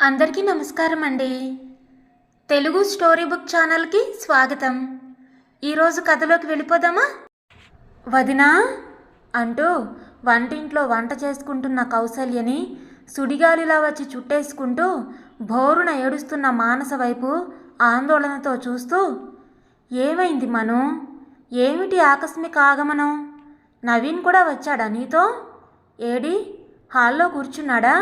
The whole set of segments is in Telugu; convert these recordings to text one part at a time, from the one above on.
అందరికీ నమస్కారం అండి తెలుగు స్టోరీ బుక్ ఛానల్కి స్వాగతం. ఈరోజు కథలోకి వెళ్ళిపోదామా? వదినా? అంటూ వంటింట్లో వంట చేసుకుంటున్న కౌసల్యని సుడిగాలిలా వచ్చి చుట్టేసుకుంటూ బోరున ఏడుస్తున్న మానస వైపు ఆందోళనతో చూస్తూ ఏమైంది మను? ఏమిటి ఆకస్మిక ఆగమనం? నవీన్ కూడా వచ్చాడా నీతో? ఏడి? హాల్లో కూర్చున్నాడా?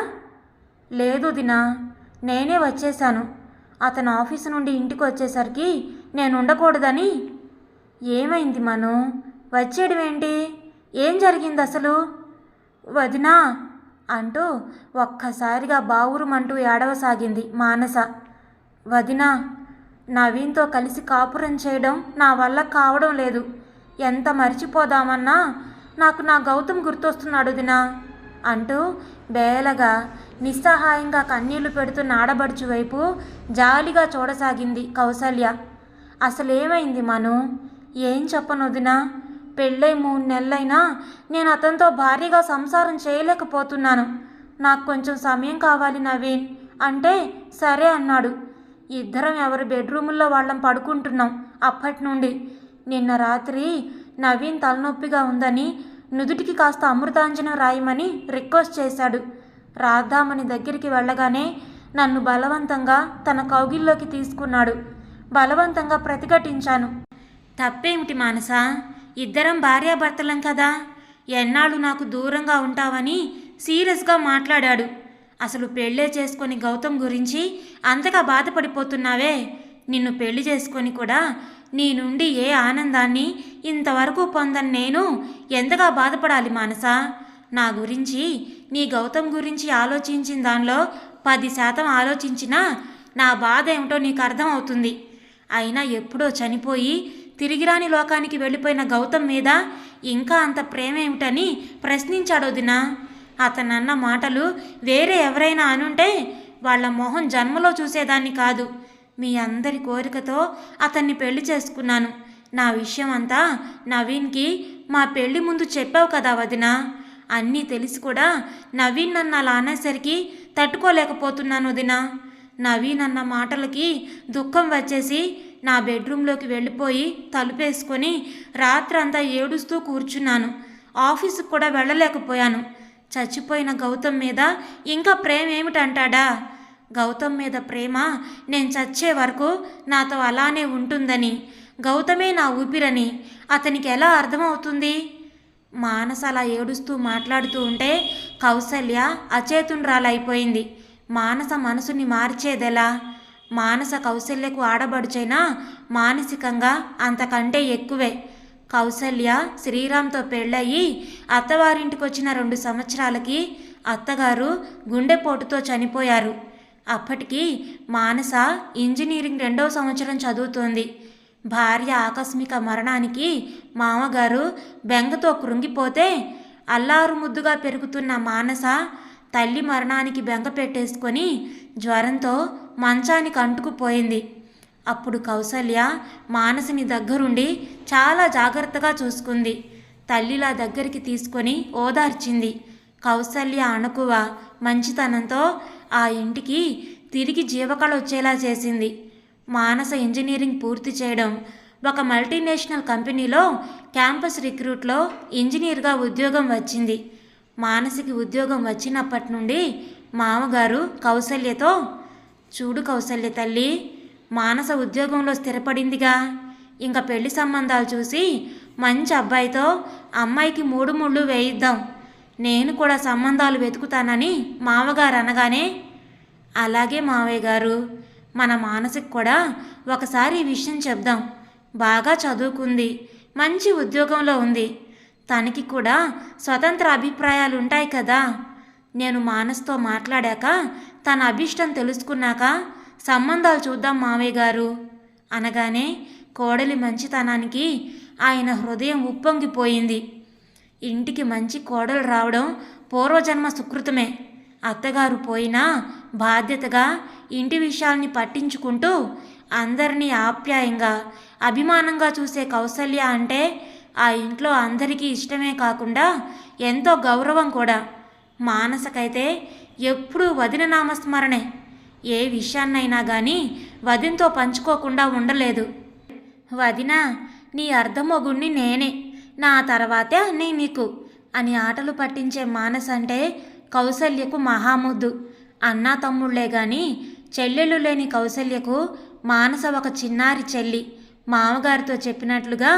లేదు దినా నేనే వచ్చేశాను. అతను ఆఫీసు నుండి ఇంటికి వచ్చేసరికి నేను ఉండకూడదని ఏమైంది మను? వచ్చేడువేంటి ఏం జరిగింది అసలు? వదినా అంటూ ఒక్కసారిగా బావురుమంటూ ఏడవసాగింది మానస. వదినా నవీన్తో కలిసి కాపురం చేయడం నా వల్ల కావడం లేదు. ఎంత మర్చిపోదామన్నా నాకు నా గౌతమ్ గుర్తొస్తున్నాడు దినా. అంటూ బేలగా నిస్సహాయంగా కన్నీళ్ళు పెడుతున్న ఆడబడుచు వైపు జాలిగా చూడసాగింది కౌసల్య. అసలేమైంది మను? ఏం చెప్పనొదినా? పెళ్ళై మూడు నెలలైనా నేను అతనితో భారీగా సంసారం చేయలేకపోతున్నాను. నాకు కొంచెం సమయం కావాలి నవీన్. అంటే సరే అన్నాడు. ఇద్దరం ఎవరి బెడ్రూముల్లో వాళ్ళం పడుకుంటున్నాం అప్పటి నుండి నిన్న రాత్రి నవీన్ తలనొప్పిగా ఉందని నుదుటికి కాస్త అమృతాంజనం రాయమని రిక్వెస్ట్ చేశాడు. రాద్దామని దగ్గరికి వెళ్ళగానే నన్ను బలవంతంగా తన కౌగిల్లోకి తీసుకున్నాడు. బలవంతంగా ప్రతిఘటించాను. తప్పేమిటి మానస? ఇద్దరం భార్యాభర్తలం కదా? ఎన్నాళ్ళు నాకు దూరంగా ఉంటావని సీరియస్గా మాట్లాడాడు. అసలు పెళ్ళే చేసుకొని గౌతమ్ గురించి అంతగా బాధపడిపోతున్నావే? నిన్ను పెళ్ళి చేసుకొని కూడా నీ నుండి ఏ ఆనందాన్ని ఇంతవరకు పొందని నేను? ఎంతగా బాధపడాలి మానస? నా గురించి నీ గౌతమ్ గురించి ఆలోచించిన దానిలో పది శాతం ఆలోచించినా నా బాధ ఏమిటో నీకు అర్థమవుతుంది. అయినా ఎప్పుడో చనిపోయి తిరిగిరాని లోకానికి వెళ్ళిపోయిన గౌతమ్ మీద ఇంకా అంత ప్రేమ ఏమిటని ప్రశ్నించాడు దినా అతనన్న మాటలు వేరే ఎవరైనా అనుంటే వాళ్ళ మొహం జన్మలో చూసేదాన్ని కాదు. మీ అందరి కోరికతో అతన్ని పెళ్ళి చేసుకున్నాను. నా విషయం అంతా నవీన్కి మా పెళ్ళి ముందు చెప్పావు కదా వదినా. అన్నీ తెలిసి కూడా నవీన్ నన్ను అలా అనేసరికి తట్టుకోలేకపోతున్నాను వదినా. నవీన్ అన్న మాటలకి దుఃఖం వచ్చేసి నా బెడ్రూమ్లోకి వెళ్ళిపోయి తలుపేసుకొని రాత్రంతా ఏడుస్తూ కూర్చున్నాను. ఆఫీసుకు కూడా వెళ్ళలేకపోయాను. చచ్చిపోయిన గౌతమ్ మీద ఇంకా ప్రేమ ఏమిటంటాడా? గౌతమ్ మీద ప్రేమ నేను చచ్చే వరకు నాతో అలానే ఉంటుందని. గౌతమే నా ఊపిరని. అతనికి ఎలా అర్థమవుతుంది? మానస అలా ఏడుస్తూ మాట్లాడుతూ ఉంటే కౌసల్య అచేతుండ్రాలైపోయింది. మానస మనసుని మార్చేదెలా? మానస కౌసల్యకు ఆడబడుచైనా మానసికంగా అంతకంటే ఎక్కువే. కౌసల్య శ్రీరామ్తో పెళ్ళయి అత్తవారింటికొచ్చిన రెండు సంవత్సరాలకి అత్తగారు గుండెపోటుతో చనిపోయారు. అప్పటికి మానస ఇంజనీరింగ్ రెండవ సంవత్సరం చదువుతోంది. భార్య ఆకస్మిక మరణానికి మామగారు బెంగతో కృంగిపోతే అల్లారు ముద్దుగా పెరుగుతున్న మానస తల్లి మరణానికి బెంగ పెట్టేసుకొని జ్వరంతో మంచానికి అంటుకుపోయింది అప్పుడు కౌసల్య మానసిని దగ్గరుండి చాలా జాగ్రత్తగా చూసుకుంది. తల్లిలా దగ్గరికి తీసుకొని ఓదార్చింది. కౌసల్య అణకువ మంచితనంతో ఆ ఇంటికి తిరిగి జీవకళ వచ్చేలా చేసింది. మానస ఇంజనీరింగ్ పూర్తి చేయడం ఒక మల్టీనేషనల్ కంపెనీలో క్యాంపస్ రిక్రూట్లో ఇంజనీర్గా ఉద్యోగం వచ్చింది. మానసికి ఉద్యోగం వచ్చినప్పటి నుండి మామగారు కౌసల్యతో చూడు కౌసల్య తల్లి మానస ఉద్యోగంలో స్థిరపడిందిగా. ఇంకా పెళ్ళి సంబంధాలు చూసి మంచి అబ్బాయితో అమ్మాయికి మూడు ముళ్ళు వేయిద్దాం. నేను కూడా సంబంధాలు వెతుకుతానని మామగారు అనగానే అలాగే మావయ్య గారు మన మానసికి కూడా ఒకసారి ఈ విషయం చెప్దాం. బాగా చదువుకుంది మంచి ఉద్యోగంలో ఉంది. తనకి కూడా స్వతంత్ర అభిప్రాయాలు ఉంటాయి కదా. నేను మానస్తో మాట్లాడాక తన అభిష్టం తెలుసుకున్నాక సంబంధాలు చూద్దాం మావయ్య గారు. అనగానే కోడలి మంచితనానికి ఆయన హృదయం ఉప్పొంగిపోయింది. ఇంటికి మంచి కోడలు రావడం పూర్వజన్మ సుకృతమే. అత్తగారు పోయినా బాధ్యతగా ఇంటి విషయాల్ని పట్టించుకుంటూ అందరినీ ఆప్యాయంగా అభిమానంగా చూసే కౌసల్య అంటే ఆ ఇంట్లో అందరికీ ఇష్టమే కాకుండా ఎంతో గౌరవం కూడా. మానసకైతే ఎప్పుడూ వదిన నామస్మరణే. ఏ విషయాన్నైనా కానీ వదినతో పంచుకోకుండా ఉండలేదు. వదిన నీ అర్ధమొగుణ్ణి నేనే. నా తర్వాతే అన్నీ నీకు అని ఆటలు పట్టించే మానస్ అంటే కౌసల్యకు మహాముద్దు. అన్నా తమ్ముళ్ళే గాని చెల్లెళ్ళు లేని కౌసల్యకు మానస ఒక చిన్నారి చెల్లి. మామగారితో చెప్పినట్లుగా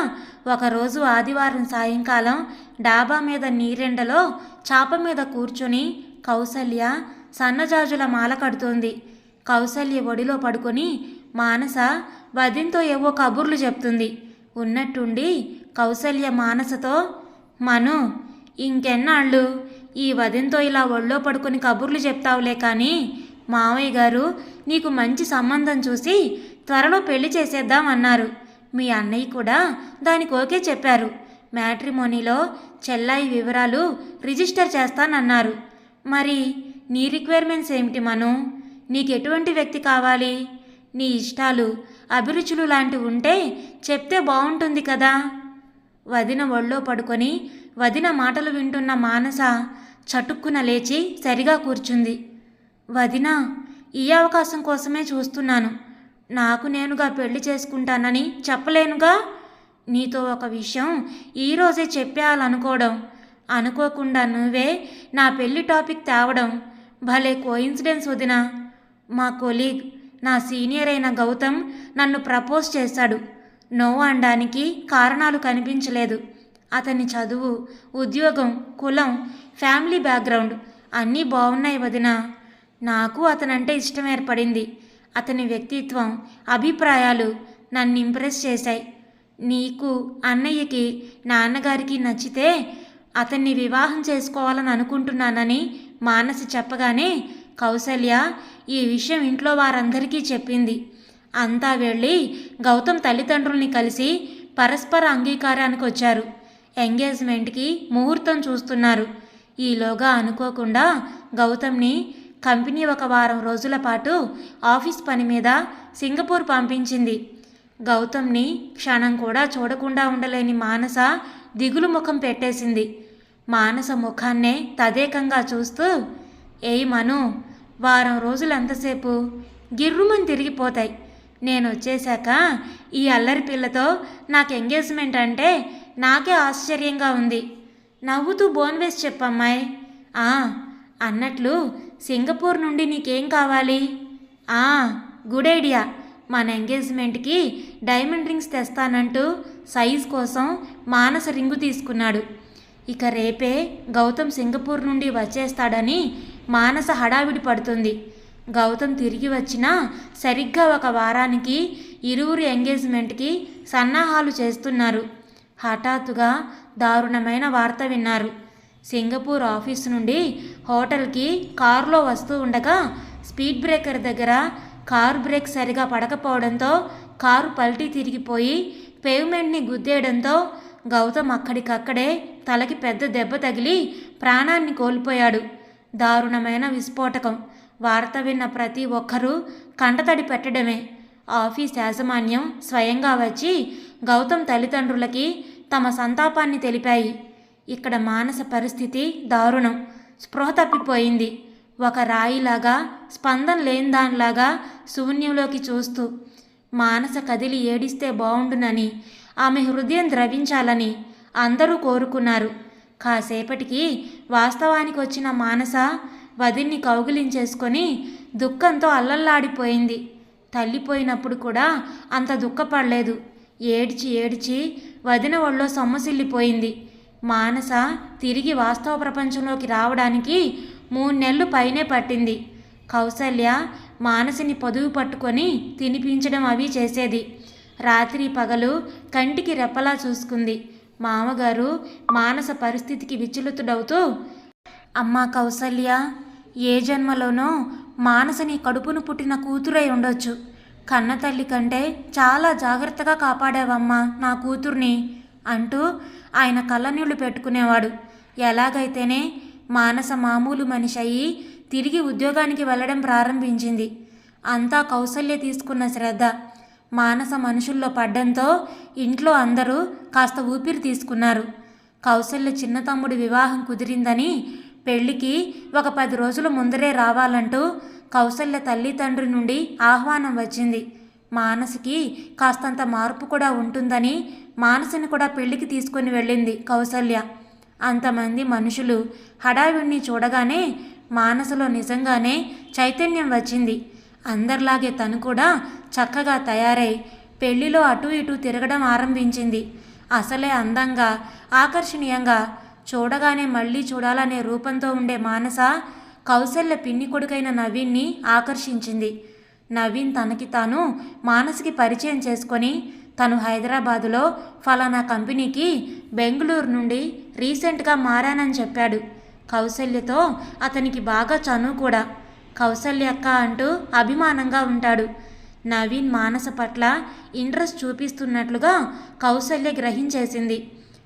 ఒకరోజు ఆదివారం సాయంకాలం డాబా మీద నీరెండలో చాప మీద కూర్చుని కౌసల్య సన్నజాజుల మాల కడుతోంది. కౌసల్య ఒడిలో పడుకొని మానస వదింతో ఏవో కబుర్లు చెప్తుంది. ఉన్నట్టుండి కౌసల్య మానసతో మను ఇంకెన్నాళ్ళు? ఈ వదింతో ఇలా ఒళ్ళో పడుకొని కబుర్లు చెప్తావులే కానీ మావయ్య గారు నీకు మంచి సంబంధం చూసి త్వరలో పెళ్ళి చేసేద్దాం అన్నారు. మీ అన్నయ్య కూడా దానికి ఓకే చెప్పారు. మ్యాట్రిమోనీలో చెల్లాయి వివరాలు రిజిస్టర్ చేస్తానన్నారు. మరి నీ రిక్వైర్మెంట్స్ ఏమిటి మను? నీకు ఎటువంటి వ్యక్తి కావాలి? నీ ఇష్టాలు అభిరుచులు లాంటివి ఉంటే చెప్తే బాగుంటుంది కదా? వదిన ఒళ్ళో పడుకొని వదిన మాటలు వింటున్న మానస చటుక్కున లేచి సరిగా కూర్చుంది. వదిన ఈ అవకాశం కోసమే చూస్తున్నాను. నాకు నేనుగా పెళ్ళి చేసుకుంటానని చెప్పలేనుగా? నీతో ఒక విషయం ఈరోజే చెప్పేయాలనుకోవడం. అనుకోకుండా నువ్వే నా పెళ్ళి టాపిక్ తేవడం. భలే కోయిన్సిడెన్స్ వదిన. మా కొలీగ్ నా సీనియర్ అయిన గౌతమ్ నన్ను ప్రపోజ్ చేశాడు. నో అనడానికి కారణాలు కనిపించలేదు. అతని చదువు ఉద్యోగం కులం ఫ్యామిలీ బ్యాక్గ్రౌండ్ అన్నీ బాగున్నాయి వదిన. నాకు అతనంటే ఇష్టం ఏర్పడింది అతని వ్యక్తిత్వం అభిప్రాయాలు నన్ను ఇంప్రెస్ చేశాయి. నీకు అన్నయ్యకి నాన్నగారికి నచ్చితే అతన్ని వివాహం చేసుకోవాలని అనుకుంటున్నానని మానసి చెప్పగానే కౌసల్య ఈ విషయం ఇంట్లో వారందరికీ చెప్పింది. అంతా వెళ్ళి గౌతమ్ తల్లిదండ్రుల్ని కలిసి పరస్పర అంగీకారానికి వచ్చారు. ఎంగేజ్మెంట్కి ముహూర్తం చూస్తున్నారు. ఈలోగా అనుకోకుండా గౌతమ్ని కంపెనీ ఒక వారం రోజుల పాటు ఆఫీస్ పని మీద సింగపూర్ పంపించింది. గౌతమ్ని క్షణం కూడా చూడకుండా ఉండలేని మానస దిగులు ముఖం పెట్టేసింది. మానస ముఖాన్నే తదేకంగా చూస్తూ ఏయ్ మను వారం రోజులు ఎంతసేపు? గిర్రుమని తిరిగిపోతాయి. నేను వచ్చేశాక ఈ అల్లరి పిల్లతో నాకు ఎంగేజ్మెంట్ అంటే నాకే ఆశ్చర్యంగా ఉంది. నవ్వుతూ బోన్ వేసి చెప్పమ్మాయి ఆ అన్నట్లు సింగపూర్ నుండి నీకేం కావాలి? ఆ గుడ్ ఐడియా. మన ఎంగేజ్మెంట్కి డైమండ్ రింగ్స్ తెస్తానంటూ సైజ్ కోసం మానస రింగు తీసుకున్నాడు. ఇక రేపే గౌతమ్ సింగపూర్ నుండి వచ్చేస్తాడని మానస హడావిడి పడుతుంది. గౌతమ్ తిరిగి వచ్చినా సరిగ్గా ఒక వారానికి ఇరువురు ఎంగేజ్మెంట్కి సన్నాహాలు చేస్తున్నారు. హఠాత్తుగా దారుణమైన వార్త విన్నారు. సింగపూర్ ఆఫీస్ నుండి హోటల్కి కారులో వస్తూ ఉండగా స్పీడ్ బ్రేకర్ దగ్గర కారు బ్రేక్ సరిగా పడకపోవడంతో కారు పల్టీ తిరిగిపోయి పేవ్మెంట్ని గుద్దేయడంతో గౌతమ్ అక్కడికక్కడే తలకి పెద్ద దెబ్బ తగిలి ప్రాణాన్ని కోల్పోయాడు. దారుణమైన విస్ఫోటకం. వార్త విన్న ప్రతి ఒక్కరూ కంటతడి పెట్టడమే. ఆఫీస్ యాజమాన్యం స్వయంగా వచ్చి గౌతమ్ తల్లిదండ్రులకి తమ సంతాపాన్ని తెలిపాయి. ఇక్కడ మానస పరిస్థితి దారుణం. స్పృహ తప్పిపోయింది. ఒక రాయిలాగా స్పందన లేని దానిలాగా శూన్యంలోకి చూస్తూ మానస కదిలి ఏడిస్తే బావుండునని ఆమె హృదయం ద్రవించాలని అందరూ కోరుకున్నారు. కాసేపటికి వాస్తవానికి వచ్చిన మానస వదిన్ని కౌగిలించేసుకొని దుఃఖంతో అల్లల్లాడిపోయింది. తల్లిపోయినప్పుడు కూడా అంత దుఃఖపడలేదు. ఏడ్చి ఏడ్చి వదిన ఒళ్ళో సొమ్మసిల్లిపోయింది. మానస తిరిగి వాస్తవ ప్రపంచంలోకి రావడానికి మూడు నెలలు పైనే పట్టింది. కౌసల్య మానసిని పొదువు పట్టుకొని తినిపించడం అవి చేసేది. రాత్రి పగలు కంటికి రెప్పలా చూసుకుంది. మామగారు మానస పరిస్థితికి విచలితుడవుతూ అమ్మా కౌసల్య ఏ జన్మలోనో మానసని కడుపును పుట్టిన కూతురై ఉండొచ్చు. కన్న తల్లి కంటే చాలా జాగ్రత్తగా కాపాడావమ్మా నా కూతుర్ని అంటూ ఆయన కళ్ళనీళ్ళు పెట్టుకునేవాడు. ఎలాగైతేనే మానస మామూలు మనిషి అయ్యి తిరిగి ఉద్యోగానికి వెళ్ళడం ప్రారంభించింది. అంతా కౌసల్య తీసుకున్న శ్రద్ధ. మానస మనుషుల్లో పడ్డంతో ఇంట్లో అందరూ కాస్త ఊపిరి తీసుకున్నారు. కౌసల్య చిన్న తమ్ముడి వివాహం కుదిరిందని పెళ్ళికి ఒక పది రోజుల ముందరే రావాలంటూ కౌసల్య తల్లిదండ్రి నుండి ఆహ్వానం వచ్చింది. మానసికి కాస్తంత మార్పు కూడా ఉంటుందని మానసిని కూడా పెళ్ళికి తీసుకుని వెళ్ళింది కౌసల్య. అంతమంది మనుషులు హడావిడిని చూడగానే మానసులో నిజంగానే చైతన్యం వచ్చింది. అందరిలాగే తను కూడా చక్కగా తయారై పెళ్ళిలో అటు ఇటు తిరగడం ఆరంభించింది. అసలే అందంగా ఆకర్షణీయంగా చూడగానే మళ్ళీ చూడాలనే రూపంతో ఉండే మానస కౌశల్య పిన్ని కొడుకైన నవీన్ని ఆకర్షించింది. నవీన్ తనకి తాను మానసికి పరిచయం చేసుకొని తను హైదరాబాదులో ఫలానా కంపెనీకి బెంగళూరు నుండి రీసెంట్గా మారానని చెప్పాడు. కౌశల్యతో అతనికి బాగా చనువు కూడా. కౌశల్య అక్క అంటూ అభిమానంగా ఉంటాడు. నవీన్ మానస పట్ల ఇంట్రెస్ట్ చూపిస్తున్నట్లుగా కౌశల్య గ్రహించేసింది.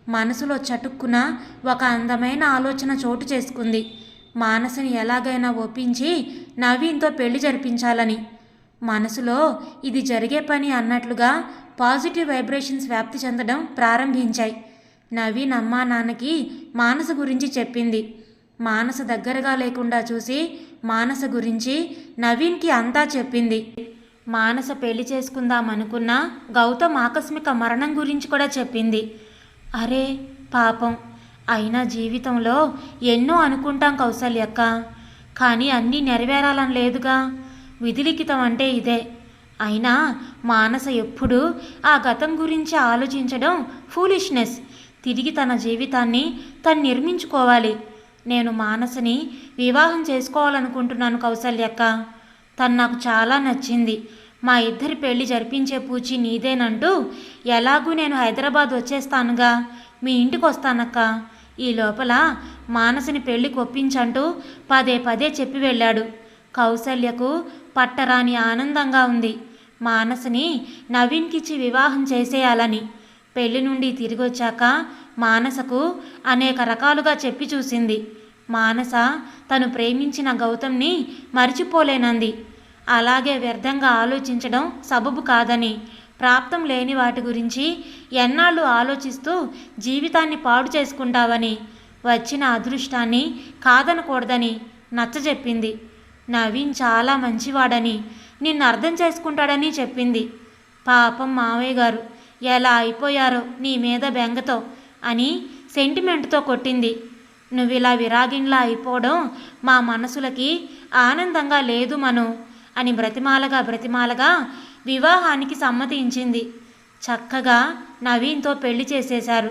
మనసులో చటుక్కున ఒక అందమైన ఆలోచన చోటు చేసుకుంది. మానసుని ఎలాగైనా ఒప్పించి నవీన్తో పెళ్ళి జరిపించాలని. మనసులో ఇది జరిగే పని అన్నట్లుగా పాజిటివ్ వైబ్రేషన్స్ వ్యాప్తి చెందడం ప్రారంభించాయి. నవీన్ అమ్మా నాన్నకి మానస గురించి చెప్పింది. మానస దగ్గరగా లేకుండా చూసి మానస గురించి నవీన్కి అంతా చెప్పింది. మానస పెళ్ళి చేసుకుందాం అనుకున్న గౌతమ్ ఆకస్మిక మరణం గురించి కూడా చెప్పింది. అరే పాపం. అయినా జీవితంలో ఎన్నో అనుకుంటాం కౌసల్యక్క కానీ అన్నీ నెరవేరాలని లేదుగా. విధిలిఖితం అంటే ఇదే. అయినా మానస ఎప్పుడూ ఆ గతం గురించి ఆలోచించడం ఫూలిష్నెస్. తిరిగి తన జీవితాన్ని తను నిర్మించుకోవాలి. నేను మానసని వివాహం చేసుకోవాలనుకుంటున్నాను కౌసల్యక్క తను నాకు చాలా నచ్చింది. మా ఇద్దరి పెళ్ళి జరిపించే పూచి నీదేనంటూ ఎలాగూ నేను హైదరాబాద్ వచ్చేస్తానుగా మీ ఇంటికి వస్తానక్క. ఈ లోపల మానసిని పెళ్ళి కొప్పించంటూ పదే పదే చెప్పి వెళ్ళాడు. కౌసల్యకు పట్టరాని ఆనందంగా ఉంది. మానసిని నవీన్కిచ్చి వివాహం చేసేయాలని. పెళ్ళి నుండి తిరిగి వచ్చాక మానసకు అనేక రకాలుగా చెప్పి చూసింది. మానస తను ప్రేమించిన గౌతమ్ని మరిచిపోలేనంది. అలాగే వ్యర్థంగా ఆలోచించడం సబబు కాదని ప్రాప్తం లేని వాటి గురించి ఎన్నాళ్ళు ఆలోచిస్తూ జీవితాన్ని పాడు చేసుకుంటావని వచ్చిన అదృష్టాన్ని కాదనకూడదని నచ్చజెప్పింది. నవీన్ చాలా మంచివాడని నిన్ను అర్థం చేసుకుంటాడని చెప్పింది. పాపం మావయ్య గారు ఎలా అయిపోయారో నీ మీద బెంగతో అని సెంటిమెంట్తో కొట్టింది. నువ్వు ఇలా విరాగిన్లా అయిపోవడం మా మనసులకి ఆనందంగా లేదు మను. అని బ్రతిమాలగా బ్రతిమాలగా వివాహానికి సమ్మతించింది. చక్కగా నవీన్తో పెళ్ళి చేసేశారు.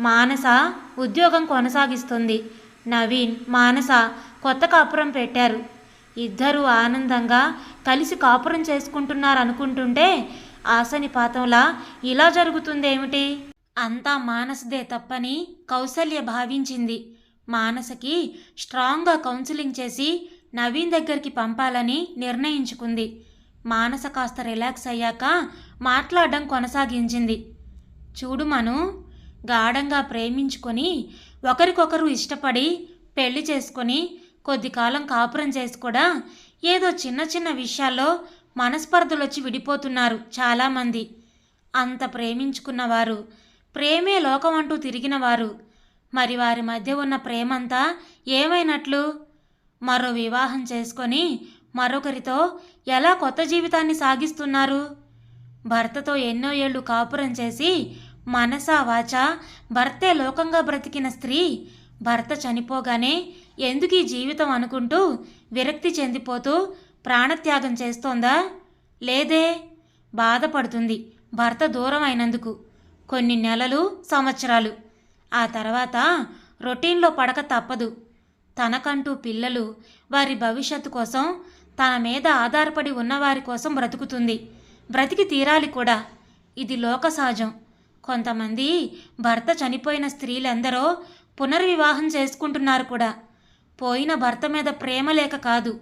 మానస ఉద్యోగం కొనసాగిస్తుంది. నవీన్ మానస కొత్త కాపురం పెట్టారు. ఇద్దరూ ఆనందంగా కలిసి కాపురం చేసుకుంటున్నారు అనుకుంటుంటే పాతంలా ఇలా జరుగుతుందేమిటి? అంతా మానసదే తప్పని కౌసల్య భావించింది. మానసకి స్ట్రాంగ్గా కౌన్సిలింగ్ చేసి నవీన్ దగ్గరికి పంపాలని నిర్ణయించుకుంది. మానస కాస్త రిలాక్స్ అయ్యాక మాట్లాడడం కొనసాగించింది. చూడు మను గాఢంగా ప్రేమించుకొని ఒకరికొకరు ఇష్టపడి పెళ్ళి చేసుకొని కొద్ది కాలం కాపురం చేసి కూడా ఏదో చిన్న చిన్న విషయాల్లో మనస్పర్ధలు వచ్చి విడిపోతున్నారు చాలామంది. అంత ప్రేమించుకున్నవారు ప్రేమే లోకం అంటూ తిరిగినవారు. మరి వారి మధ్య ఉన్న ప్రేమంతా ఏమైనట్లు? మరో వివాహం చేసుకొని మరొకరితో ఎలా కొత్త జీవితాన్ని సాగిస్తున్నారు? భర్తతో ఎన్నో ఏళ్ళు కాపురం చేసి మనసా వాచ భర్తే లోకంగా బ్రతికిన స్త్రీ భర్త చనిపోగానే ఎందుకు ఈ జీవితం అనుకుంటూ విరక్తి చెందిపోతూ ప్రాణత్యాగం చేస్తోందా? లేదే బాధపడుతుంది భర్త దూరం అయినందుకు. కొన్ని నెలలు సంవత్సరాలు. ఆ తర్వాత రొటీన్లో పడక తప్పదు. తనకంటూ పిల్లలు వారి భవిష్యత్తు కోసం తన మీద ఆధారపడి ఉన్నవారి కోసం బ్రతుకుతుంది. బ్రతికి తీరాలి కూడా. ఇది లోక సహజం. కొంతమంది భర్త చనిపోయిన స్త్రీలందరో పునర్వివాహం చేసుకుంటున్నారు కూడా. పోయిన భర్త మీద ప్రేమ లేక కాదు.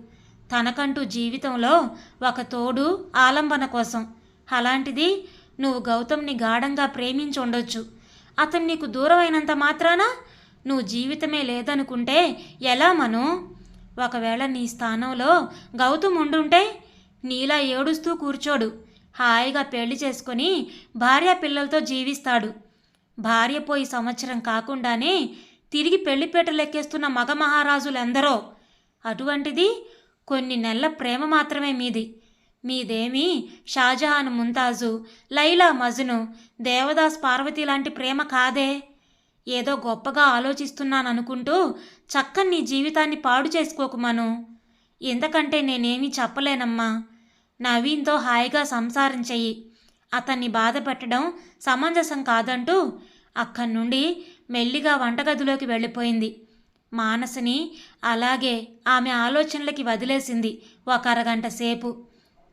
తనకంటూ జీవితంలో ఒక తోడు ఆలంబన కోసం. అలాంటిది నువ్వు గౌతమ్ని గాఢంగా ప్రేమించి ఉండొచ్చు. అతను నీకు దూరమైనంత మాత్రాన నువ్వు జీవితమే లేదనుకుంటే ఎలా మను? ఒకవేళ నీ స్థానంలో గౌతమ్ ఉండుంటే నీలా ఏడుస్తూ కూర్చోడు. హాయిగా పెళ్ళి చేసుకొని భార్య పిల్లలతో జీవిస్తాడు. భార్య పోయి సంవత్సరం కాకుండానే తిరిగి పెళ్ళిపేటలెక్కేస్తున్న మగ మహారాజులెందరో అటువంటిది కొన్ని నెలల ప్రేమ మాత్రమే మీది. మీదేమీ షాజహాన్ ముంతాజు లైలా మజ్ను దేవదాస్ పార్వతి లాంటి ప్రేమ కాదే. ఏదో గొప్పగా ఆలోచిస్తున్నాననుకుంటూ చక్కని నీ జీవితాన్ని పాడు చేసుకోకు మను. ఎందుకంటే నేనేమీ చెప్పలేనమ్మా. నవీన్తో హాయిగా సంసారం చెయ్యి. అతన్ని బాధ పెట్టడం సమంజసం కాదంటూ అక్కడి నుండి మెల్లిగా వంటగదిలోకి వెళ్ళిపోయింది. మానసిని అలాగే ఆమె ఆలోచనలకి వదిలేసింది ఒక అరగంట సేపు.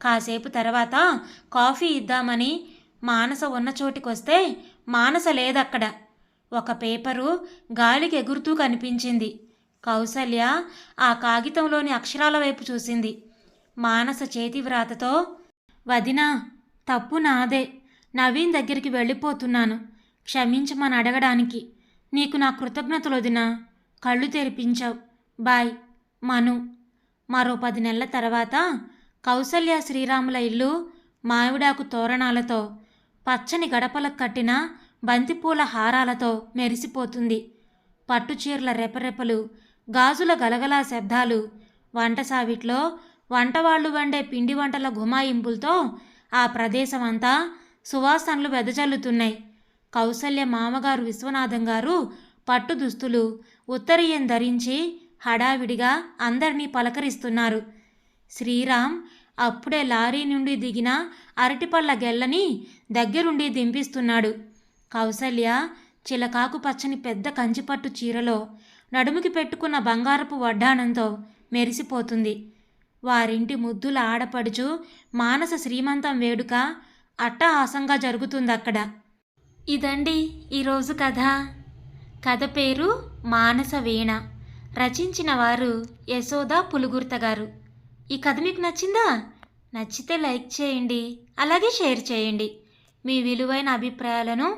కాసేపు తర్వాత కాఫీ ఇద్దామని మానస ఉన్న చోటికొస్తే మానస లేదక్కడ. ఒక పేపరు గాలికి ఎగురుతూ కనిపించింది. కౌసల్య ఆ కాగితంలోని అక్షరాల వైపు చూసింది. మానస చేతి వ్రాతతో వదినా తప్పు నాదే. నవీన్ దగ్గరికి వెళ్ళిపోతున్నాను. క్షమించమని అడగడానికి. నీకు నా కృతజ్ఞతలు వదినా. కళ్ళు తెరిపించావు. బాయ్. మను. మరో పది నెలల తర్వాత కౌసల్య శ్రీరాముల ఇల్లు మావిడాకు తోరణాలతో పచ్చని గడపలకు కట్టిన బంతిపూల హారాలతో మెరిసిపోతుంది. పట్టుచీరల రెపరెపలు గాజుల గలగలా శబ్దాలు. వంటసావిట్లో వంటవాళ్ళు వండే పిండి వంటల గుమాయింపులతో ఆ ప్రదేశం అంతా సువాసనలు వెదజల్లుతున్నాయి. కౌసల్య మామగారు విశ్వనాథం గారు పట్టు దుస్తులు ఉత్తరీయం ధరించి హడావిడిగా అందరినీ పలకరిస్తున్నారు. శ్రీరామ్ అప్పుడే లారీ నుండి దిగిన అరటిపళ్ళ గెల్లని దగ్గరుండి దింపిస్తున్నాడు. కౌసల్య చిలకాకు పచ్చని పెద్ద కంచిపట్టు చీరలో నడుముకి పెట్టుకున్న బంగారపు వడ్డానంతో మెరిసిపోతుంది. వారింటి ముద్దుల ఆడపడుచు మానస శ్రీమంతం వేడుక అట్టహాసంగా జరుగుతుంది అక్కడ ఇదండి ఈరోజు కథ. కథ పేరు మానస వీణ. రచించిన వారు యశోద పులుగుర్త గారు. ఈ కథ మీకు నచ్చిందా? నచ్చితే లైక్ చేయండి అలాగే షేర్ చేయండి. మీ విలువైన అభిప్రాయాలను